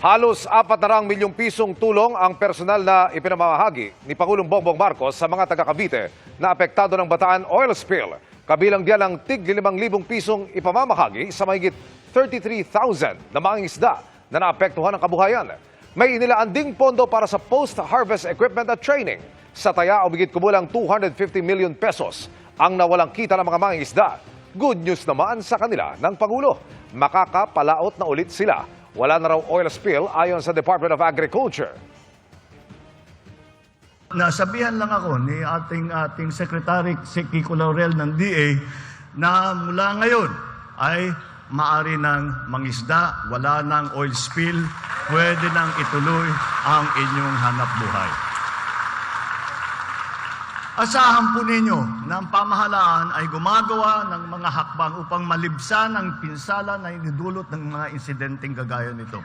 Halos 400 milyong pisong tulong ang personal na ipinamamahagi ni Pangulong Bongbong Marcos sa mga taga Cavite na apektado ng Bataan oil spill. Kabilang diyan ang tig 5,000 pisong ipamamahagi sa mahigit 33,000 na mga na naapektuhan ng kabuhayan. May inilaan ding pondo para sa post-harvest equipment at training. Sa taya, umigit kumulang 250 million pesos ang nawalang kita ng mga mangingisda. Good news naman sa kanila ng Pangulo. Makakapalaot na ulit sila. Wala na raw oil spill ayon sa Department of Agriculture. Nasabihan lang ako ni ating ating Secretary si Kiko Laurel ng DA na mula ngayon ay maari ng mangisda, wala ng oil spill, pwede nang ituloy ang inyong hanap buhay. Asahan po ninyo na ang pamahalaan ay gumagawa ng mga hakbang upang malibsan ang pinsala na inidulot ng mga insidenteng gagaya nito.